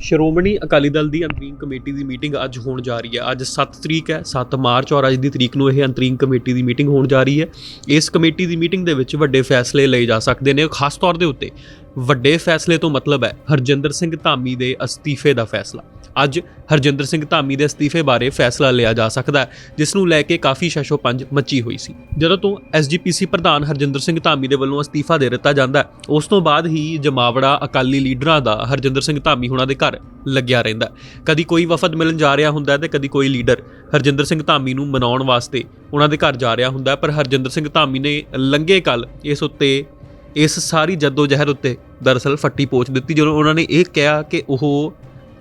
ਸ਼੍ਰੋਮਣੀ ਅਕਾਲੀ ਦਲ ਦੀ ਅੰਤਰੀਮ ਕਮੇਟੀ ਦੀ ਮੀਟਿੰਗ ਅੱਜ ਹੋਣ ਜਾ ਰਹੀ ਹੈ। ਅੱਜ 7 ਤਰੀਕ ਹੈ 7 ਮਾਰਚ ਔਰ ਅੱਜ ਦੀ ਤਰੀਕ ਨੂੰ ਇਹ ਅੰਤਰੀਮ ਕਮੇਟੀ ਦੀ ਮੀਟਿੰਗ ਹੋਣ ਜਾ ਰਹੀ ਹੈ। ਇਸ ਕਮੇਟੀ ਦੀ ਮੀਟਿੰਗ ਦੇ ਵਿੱਚ ਵੱਡੇ ਫੈਸਲੇ ਲਏ ਜਾ ਸਕਦੇ ਨੇ, ਖਾਸ ਤੌਰ ਦੇ ਉੱਤੇ ਵੱਡੇ ਫੈਸਲੇ ਤੋਂ ਮਤਲਬ ਹੈ ਹਰਜਿੰਦਰ ਸਿੰਘ ਧਾਮੀ ਦੇ ਅਸਤੀਫੇ ਦਾ ਫੈਸਲਾ। ਅੱਜ ਹਰਜਿੰਦਰ ਸਿੰਘ ਧਾਮੀ ਦੇ ਅਸਤੀਫੇ ਬਾਰੇ ਫੈਸਲਾ ਲਿਆ ਜਾ ਸਕਦਾ ਹੈ, ਜਿਸ ਨੂੰ ਲੈ ਕੇ ਕਾਫੀ ਸ਼ਸ਼ੋਪੰਜ ਮੱਚੀ ਹੋਈ ਸੀ। ਜਦੋਂ ਤੋਂ ਐਸਜੀਪੀਸੀ ਪ੍ਰਧਾਨ ਹਰਜਿੰਦਰ ਸਿੰਘ ਧਾਮੀ ਦੇ ਵੱਲੋਂ ਅਸਤੀਫਾ ਦੇ ਦਿੱਤਾ ਜਾਂਦਾ ਉਸ ਤੋਂ ਬਾਅਦ ਹੀ ਜਮਾਵੜਾ ਅਕਾਲੀ ਲੀਡਰਾਂ ਦਾ ਹਰਜਿੰਦਰ ਸਿੰਘ ਧਾਮੀ ਹੁਣਾਂ ਦੇ ਘਰ ਲੱਗਿਆ ਰਹਿੰਦਾ ਕਦੀ ਕੋਈ ਵਫਦ ਮਿਲਣ ਜਾ ਰਿਹਾ ਹੁੰਦਾ ਹੈ ਤੇ ਕਦੀ ਕੋਈ ਲੀਡਰ ਹਰਜਿੰਦਰ ਸਿੰਘ ਧਾਮੀ ਨੂੰ ਮਨਾਉਣ ਵਾਸਤੇ ਉਹਨਾਂ ਦੇ ਘਰ ਜਾ ਰਿਹਾ ਹੁੰਦਾ ਪਰ ਹਰਜਿੰਦਰ ਸਿੰਘ ਧਾਮੀ ਨੇ ਲੰਗੇ ਕੱਲ ਇਸ ਉੱਤੇ, ਇਸ ਸਾਰੀ ਜਹਿਦ ਉੱਤੇ ਦਰਅਸਲ ਫੱਟੀ ਪੋਚ ਦਿੱਤੀ ਜਦੋਂ ਉਹਨਾਂ ਨੇ ਇਹ ਕਿਹਾ ਕਿ ਉਹ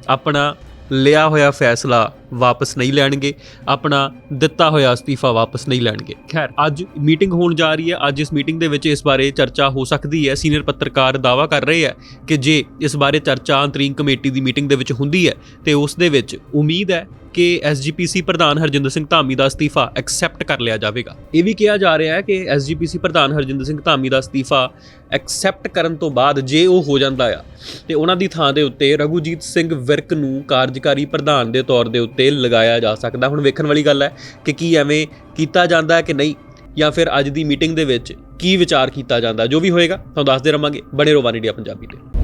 ਆਪਣਾ ਲਿਆ ਹੋਇਆ ਫੈਸਲਾ ਵਾਪਸ ਨਹੀਂ ਲੈਣਗੇ, ਆਪਣਾ ਦਿੱਤਾ ਹੋਇਆ ਅਸਤੀਫਾ ਵਾਪਸ ਨਹੀਂ ਲੈਣਗੇ। ਖੈਰ, ਅੱਜ ਮੀਟਿੰਗ ਹੋਣ ਜਾ ਰਹੀ ਹੈ, ਅੱਜ ਇਸ ਮੀਟਿੰਗ ਦੇ ਵਿੱਚ ਇਸ ਬਾਰੇ ਚਰਚਾ ਹੋ ਸਕਦੀ ਹੈ। ਸੀਨੀਅਰ ਪੱਤਰਕਾਰ ਦਾਵਾ ਕਰ ਰਹੇ ਹੈ ਕਿ ਜੇ ਇਸ ਬਾਰੇ ਚਰਚਾ ਅੰਤਰੀਮ ਕਮੇਟੀ ਦੀ ਮੀਟਿੰਗ ਦੇ ਵਿੱਚ ਹੁੰਦੀ ਹੈ, ਤੇ ਉਸ ਦੇ ਵਿੱਚ ਉਮੀਦ ਹੈ ਕਿ ਐਸਜੀਪੀਸੀ ਪ੍ਰਧਾਨ ਹਰਜਿੰਦਰ ਸਿੰਘ ਧਾਮੀ ਦਾ ਅਸਤੀਫਾ ਐਕਸੈਪਟ ਕਰ ਲਿਆ ਜਾਵੇਗਾ। ਇਹ ਵੀ ਕਿਹਾ ਜਾ ਰਿਹਾ ਹੈ ਕਿ ਐਸਜੀਪੀਸੀ ਪ੍ਰਧਾਨ ਹਰਜਿੰਦਰ ਸਿੰਘ ਧਾਮੀ ਦਾ ਅਸਤੀਫਾ ਐਕਸੈਪਟ ਕਰਨ ਤੋਂ ਬਾਅਦ ਜੇ ਉਹ ਹੋ ਜਾਂਦਾ ਆ, ਤੇ ਉਹਨਾਂ ਦੀ ਥਾਂ ਦੇ ਉੱਤੇ ਰਘੂਜੀਤ ਸਿੰਘ ਵਿਰਕ ਨੂੰ ਕਾਰਜਕਾਰੀ ਪ੍ਰਧਾਨ ਦੇ ਤੌਰ ਦੇ ਉੱਤੇ ਲਗਾਇਆ ਜਾ ਸਕਦਾ। ਹੁਣ ਵੇਖਣ ਵਾਲੀ ਗੱਲ ਹੈ ਕਿ ਕੀ ਐਵੇਂ ਕੀਤਾ ਜਾਂਦਾ ਹੈ ਕਿ ਨਹੀਂ, ਜਾਂ ਫਿਰ ਅੱਜ ਦੀ ਮੀਟਿੰਗ ਦੇ ਵਿੱਚ ਕੀ ਵਿਚਾਰ ਕੀਤਾ ਜਾਂਦਾ। ਜੋ ਵੀ ਹੋਏਗਾ, ਤੁਹਾਨੂੰ ਦੱਸਦੇ ਰਵਾਂਗੇ। ਬਣੇ ਰਹੋ ਵਨ ਇੰਡੀਆ ਪੰਜਾਬੀ ਤੇ।